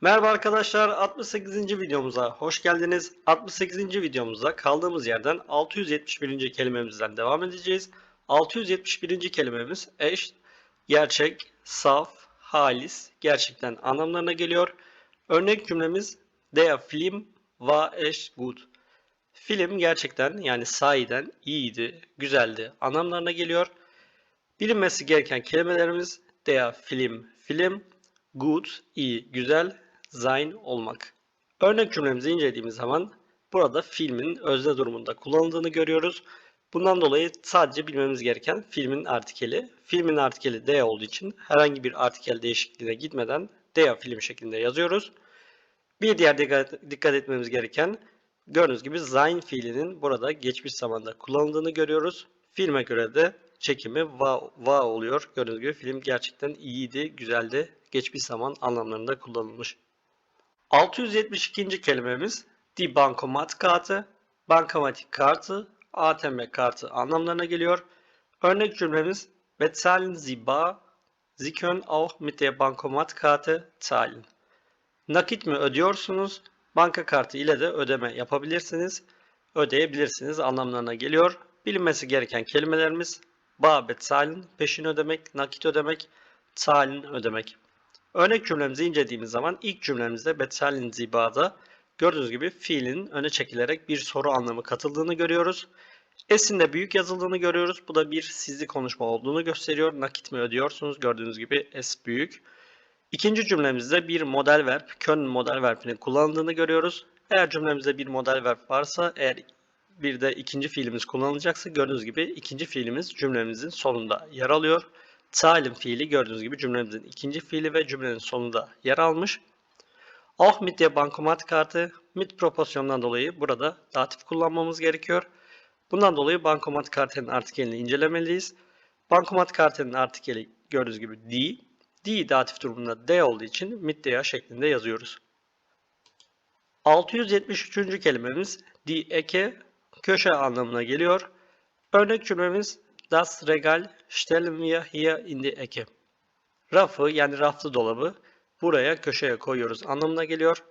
Merhaba arkadaşlar 68. videomuza hoş geldiniz. 68. videomuzda kaldığımız yerden 671. kelimemizden devam edeceğiz. 671. kelimemiz eş, gerçek, saf, halis, gerçekten anlamlarına geliyor. Örnek cümlemiz Der Film war echt gut. Film gerçekten yani sahiden iyiydi, güzeldi anlamlarına geliyor. Bilinmesi gereken kelimelerimiz der Film, film, gut, iyi, güzel, sein, olmak. Örnek cümlemizi incelediğimiz zaman burada filmin özne durumunda kullanıldığını görüyoruz. Bundan dolayı sadece bilmemiz gereken filmin artikeli. Filmin artikeli der olduğu için herhangi bir artikel değişikliğine gitmeden der film şeklinde yazıyoruz. Bir diğer dikkat etmemiz gereken gördüğünüz gibi sein fiilinin burada geçmiş zamanda kullanıldığını görüyoruz. Filme göre de çekimi va, va oluyor. Gördüğünüz gibi film gerçekten iyiydi, güzeldi. Geçmiş zaman anlamlarında kullanılmış. 672. kelimemiz die Bankomatkarte, bankamatik kartı, ATM kartı anlamlarına geliyor. Örnek cümlemiz Bezahlen Sie bar, auch mit der Bankomatkarte zahlen. Nakit mi ödüyorsunuz? Banka kartı ile de ödeme yapabilirsiniz. Ödeyebilirsiniz anlamlarına geliyor. Bilinmesi gereken kelimelerimiz ba bezahlen, peşin ödemek, nakit ödemek, zahlen ödemek. Örnek cümlemizi incelediğimiz zaman ilk cümlemizde bezahlen Sie bar'da gördüğünüz gibi fiilin öne çekilerek bir soru anlamı katıldığını görüyoruz. S'in de büyük yazıldığını görüyoruz. Bu da bir sizli konuşma olduğunu gösteriyor. Nakit mi ödüyorsunuz? Gördüğünüz gibi S büyük. İkinci cümlemizde bir model verb, können model verbinin kullanıldığını görüyoruz. Eğer cümlemizde bir model verb varsa, eğer bir de ikinci fiilimiz kullanılacaksa gördüğünüz gibi ikinci fiilimiz cümlemizin sonunda yer alıyor. Zahlen fiili gördüğünüz gibi cümlemizin ikinci fiili ve cümlenin sonunda yer almış. Auch mit der Bankomatkarte mit proporsiyondan dolayı burada datif kullanmamız gerekiyor. Bundan dolayı bankomat kartının artikelini incelemeliyiz. Bankomat kartının artikeli gördüğünüz gibi die. Die datif durumunda D olduğu için mit der şeklinde yazıyoruz. 673. kelimemiz die Ecke köşe anlamına geliyor. Örnek cümlemiz Das Regal stellen wir hier in die Ecke. Rafı yani raflı dolabı buraya köşeye koyuyoruz anlamına geliyor.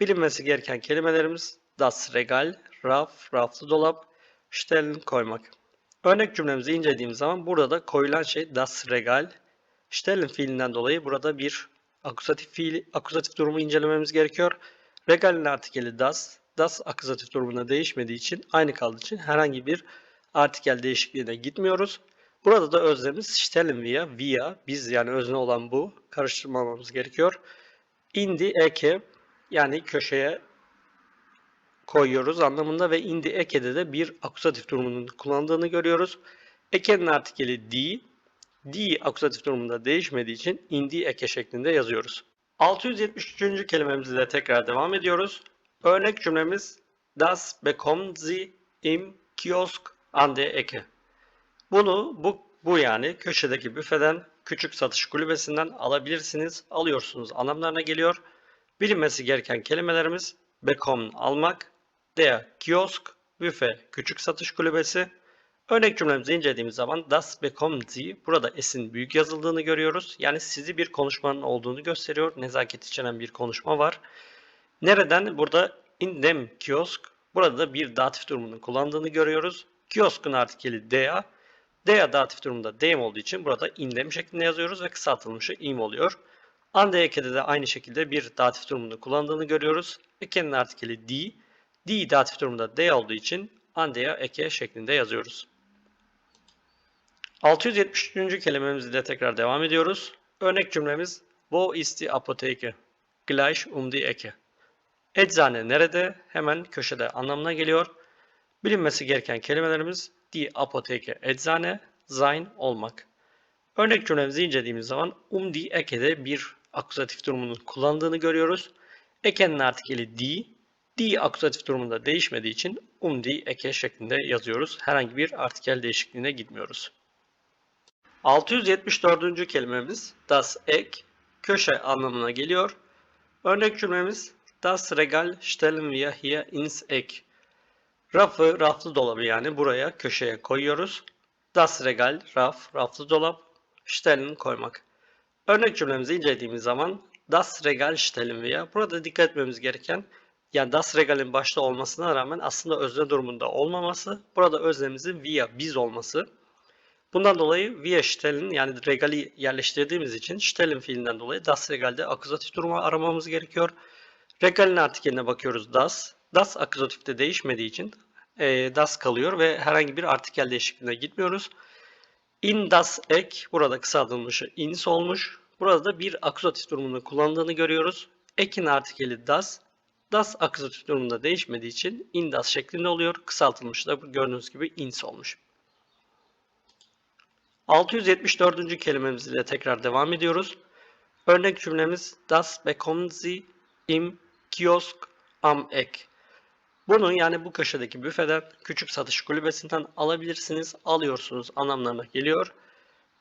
Bilinmesi gereken kelimelerimiz das Regal, raf, raflı dolap, stellen koymak. Örnek cümlemizi incelediğimiz zaman burada da koyulan şey das Regal. Stellen fiilinden dolayı burada bir akuzatif fiili, akuzatif durumu incelememiz gerekiyor. Regal'in artikeli das, das akuzatif durumunda değişmediği için aynı kaldığı için herhangi bir artikel değişikliğine gitmiyoruz. Burada da özlemiz stellen wir, wir, biz yani özne olan bu. Karıştırmamamız gerekiyor. Indi eke yani köşeye koyuyoruz anlamında ve indi eke'de de bir akuzatif durumunun kullandığını görüyoruz. Eke'nin artikeli di, di akuzatif durumunda değişmediği için indi eke şeklinde yazıyoruz. 673. kelimemizle tekrar devam ediyoruz. Örnek cümlemiz Das bekommen Sie im Kiosk an der Ecke. Bunu bu, bu yani köşedeki büfeden küçük satış kulübesinden alabilirsiniz, alıyorsunuz anlamlarına geliyor. Bilinmesi gereken kelimelerimiz bekommen almak, der Kiosk, büfe küçük satış kulübesi. Örnek cümlemizi incelediğimiz zaman das bekommen Sie burada S'in büyük yazıldığını görüyoruz. Yani sizi bir konuşmanın olduğunu gösteriyor. Nezaket içeren bir konuşma var. Nereden? Burada in dem Kiosk. Burada da bir datif durumunu kullandığını görüyoruz. Kiosk'un artikeli der. Der datif durumunda dem olduğu için burada indem şeklinde yazıyoruz ve kısaltılmışı im oluyor. Ande ekede de aynı şekilde bir datif durumunda kullandığını görüyoruz. Ekenin artikeli di. Di datif durumunda de olduğu için andeye eke şeklinde yazıyoruz. 673. kelimemizle tekrar devam ediyoruz. Örnek cümlemiz Wo ist die Apotheke? Gleich um die Ecke. Eczane nerede? Hemen köşede anlamına geliyor. Bilinmesi gereken kelimelerimiz die Apotheke eczane, sein olmak. Örnek cümlemizi incelediğimiz zaman um die Ecke'de bir akuzatif durumunun kullandığını görüyoruz. Ekenin artikeli die, die akuzatif durumunda değişmediği için um die Ecke şeklinde yazıyoruz. Herhangi bir artikel değişikliğine gitmiyoruz. 674. kelimemiz das Eck, köşe anlamına geliyor. Örnek cümlemiz Das Regal stellen wir hier ins Eck. Rafı, raflı dolabı yani buraya köşeye koyuyoruz. Das Regal, raf, raflı dolap, stellen koymak. Örnek cümlemizi incelediğimiz zaman das Regal stellen wir. Burada dikkat etmemiz gereken yani das Regal'in başta olmasına rağmen aslında özne durumunda olmaması. Burada öznemizin wir biz olması. Bundan dolayı wir stellen yani regali yerleştirdiğimiz için stellen fiilinden dolayı das Regal'de akuzatif durumu aramamız gerekiyor. Regal'in artikeline bakıyoruz das. Das akuzatifte değişmediği için e, das kalıyor ve herhangi bir artikel değişikliğine gitmiyoruz. In das ek burada kısaltılmışı ins olmuş. Burada da bir akuzatif durumunu kullandığını görüyoruz. Ekin artikeli das. Das akuzatif durumunda değişmediği için in das şeklinde oluyor. Kısaltılmış da gördüğünüz gibi ins olmuş. 674. kelimemiz ile tekrar devam ediyoruz. Örnek cümlemiz Das bekommen im Kiosk am Eck. Bunu yani bu köşedeki büfeden, küçük satış kulübesinden alabilirsiniz, alıyorsunuz anlamlarına geliyor.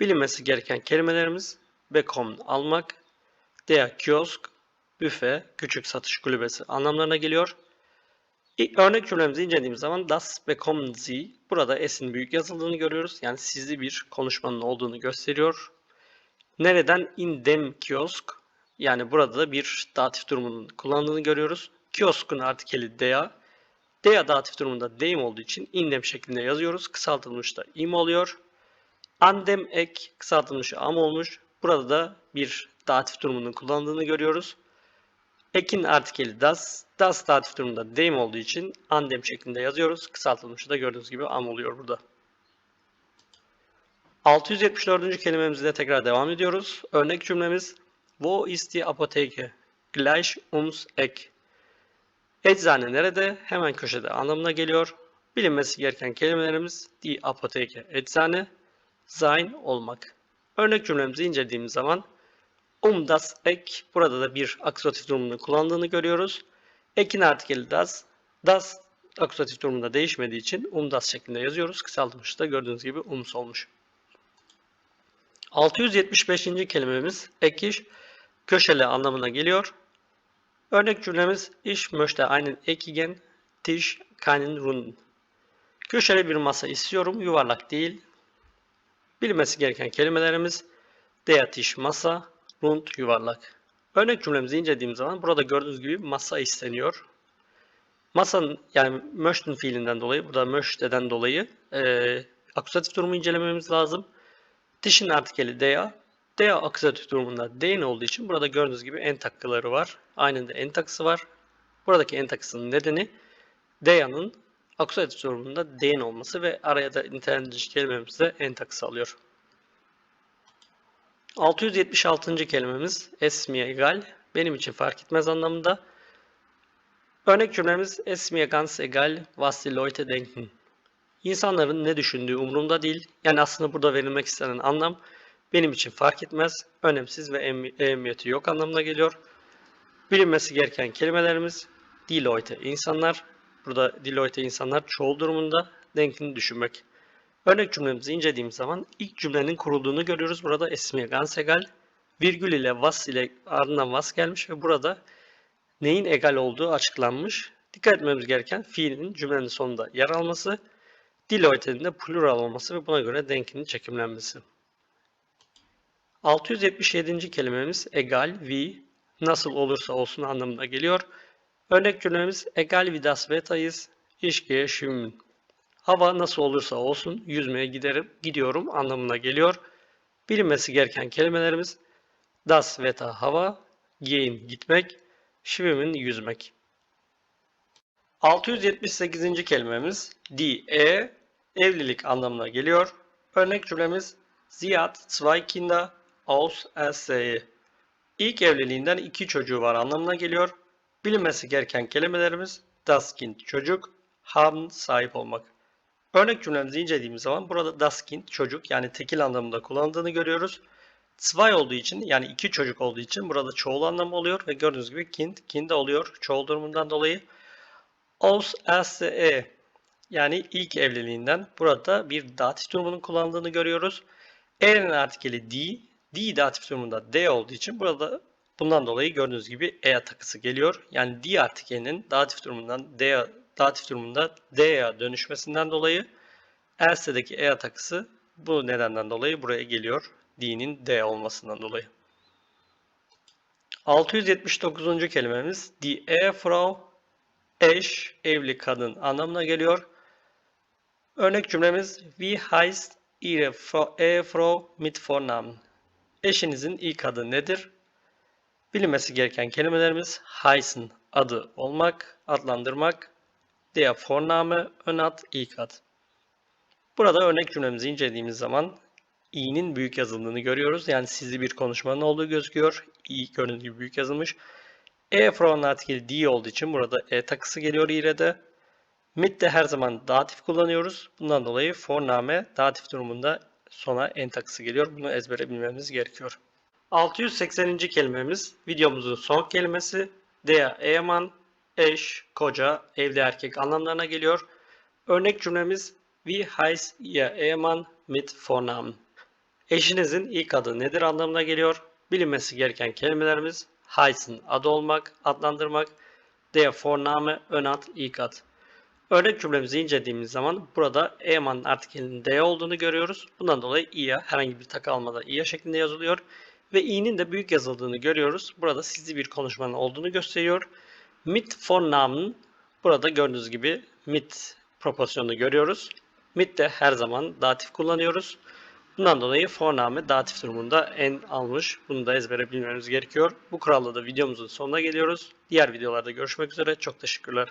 Bilinmesi gereken kelimelerimiz bekommen almak, der Kiosk, büfe, küçük satış kulübesi anlamlarına geliyor. Örnek cümlemizi incelediğimiz zaman das bekommen Sie burada S'in büyük yazıldığını görüyoruz. Yani sizli bir konuşmanın olduğunu gösteriyor. Nereden in dem kiosk yani burada da bir datif durumunun kullandığını görüyoruz. Kioskun artikeli dea. Dea datif durumunda dem olduğu için indem şeklinde yazıyoruz. Kısaltılmış da im oluyor. Andem ek kısaltılmış am olmuş. Burada da bir datif durumunun kullandığını görüyoruz. Ekin artikeli das. Das datif durumunda dem olduğu için andem şeklinde yazıyoruz. Kısaltılmışı da gördüğünüz gibi am oluyor burada. 674. kelimemizle tekrar devam ediyoruz. Örnek cümlemiz Wo ist die Apotheke? Gleich ums Eck. Eczane nerede? Hemen köşede anlamına geliyor. Bilinmesi gereken kelimelerimiz die Apotheke, eczane, sein, olmak. Örnek cümlemizi incelediğimiz zaman um das Eck, burada da bir akuzatif durumunu kullandığını görüyoruz. Ekin artikeli das, das akuzatif durumunda değişmediği için um das şeklinde yazıyoruz. Kısaltılmış da gördüğünüz gibi ums olmuş. 675. kelimemiz ekiş köşeli anlamına geliyor. Örnek cümlemiz Ich möchte einen eckigen Tisch, keinen runden. Köşeli bir masa istiyorum, yuvarlak değil. Bilmesi gereken kelimelerimiz der Tisch masa, rund yuvarlak. Örnek cümlemizi incelediğimiz zaman burada gördüğünüz gibi masa isteniyor. Masanın yani möchten fiilinden dolayı, burada möchte'den dolayı e, akuzatif durumu incelememiz lazım. Dişin artikeli dea. Dea akuzatif durumunda den olduğu için burada gördüğünüz gibi en takıları var. Aynı da en takısı var. Buradaki en takısının nedeni dea'nın akuzatif durumunda den olması ve araya da nitelendirici kelimemizde en takısı alıyor. 676. kelimemiz es mir egal. Benim için fark etmez anlamında. Örnek cümlemiz es mir ganz egal was die Leute denken. İnsanların ne düşündüğü umurumda değil. Yani aslında burada verilmek istenen anlam benim için fark etmez, önemsiz ve ehemmiyeti yok anlamına geliyor. Bilinmesi gereken kelimelerimiz die Leute insanlar. Burada die Leute insanlar çoğul durumunda denkini düşünmek. Örnek cümlemizi incelediğimiz zaman ilk cümlenin kurulduğunu görüyoruz. Burada esmiye ganz egal, virgül ile was ile ardından was gelmiş ve burada neyin egal olduğu açıklanmış. Dikkat etmemiz gereken fiilin cümlenin sonunda yer alması, die Leute'nin de plural olması ve buna göre denkinin çekimlenmesi. 677. kelimemiz egal, wie, nasıl olursa olsun anlamına geliyor. Örnek cümlemiz egal wie das Wetter ist, ich gehe schwimmen. Hava nasıl olursa olsun yüzmeye giderim, gidiyorum anlamına geliyor. Bilinmesi gereken kelimelerimiz das Wetter hava, gehen gitmek, schwimmen yüzmek. 678. kelimemiz die e evlilik anlamına geliyor. Örnek cümlemiz hat zwei Kinder aus Erseye. İlk evliliğinden iki çocuğu var anlamına geliyor. Bilinmesi gereken kelimelerimiz das Kind çocuk, haben sahip olmak. Örnek cümlemizi incelediğimiz zaman burada das Kind çocuk yani tekil anlamında kullandığını görüyoruz. Zwei olduğu için yani iki çocuk olduğu için burada çoğul anlamı oluyor ve gördüğünüz gibi kind, kinde oluyor çoğul durumundan dolayı. Aus Erseye yani ilk evliliğinden burada bir datif durumunun kullandığını görüyoruz. E'nin artikeli die, die datif durumunda D olduğu için burada bundan dolayı gördüğünüz gibi E takısı geliyor. Yani die artikelinin datif durumundan D datif durumunda D'ye dönüşmesinden dolayı Erse'deki E takısı bu nedenden dolayı buraya geliyor. D'nin D olmasından dolayı. 679. kelimemiz Die Ehefrau eş, evli kadın anlamına geliyor. Örnek cümlemiz Wie heißt Ihre Frau, Ehefrau mit Vornamen? Eşinizin ilk adı nedir? Bilinmesi gereken kelimelerimiz heißen adı olmak, adlandırmak, der Vorname ön ad, ilk ad. Burada örnek cümlemizi incelediğimiz zaman i'nin büyük yazıldığını görüyoruz. Yani sizli bir konuşmanın olduğu gözüküyor. i gördüğünüz gibi büyük yazılmış. E from artikel D olduğu için burada e takısı geliyor i'de. de. Mit de her zaman datif kullanıyoruz. Bundan dolayı forname datif durumunda sona en takısı geliyor. Bunu ezbere bilmemiz gerekiyor. 680. kelimemiz videomuzun son kelimesi. Der Ehemann, eş, koca, evli erkek anlamlarına geliyor. Örnek cümlemiz Wie heißt Ihr Ehemann mit Vornamen? Eşinizin ilk adı nedir anlamına geliyor. Bilinmesi gereken kelimelerimiz heißen adı olmak, adlandırmak, der Vorname ön ad, ilk ad. Örnek cümlemizi incelediğimiz zaman burada Ehemann artikelinin D olduğunu görüyoruz. Bundan dolayı i'ye herhangi bir takı almadan i'ye şeklinde yazılıyor. Ve i'nin de büyük yazıldığını görüyoruz. Burada sizli bir konuşmanın olduğunu gösteriyor. Mit Vornamen burada gördüğünüz gibi mit proporsiyonunu görüyoruz. Mit de her zaman datif kullanıyoruz. Bundan dolayı forname datif durumunda en almış. Bunu da ezbere bilmeniz gerekiyor. Bu kuralla da videomuzun sonuna geliyoruz. Diğer videolarda görüşmek üzere. Çok teşekkürler.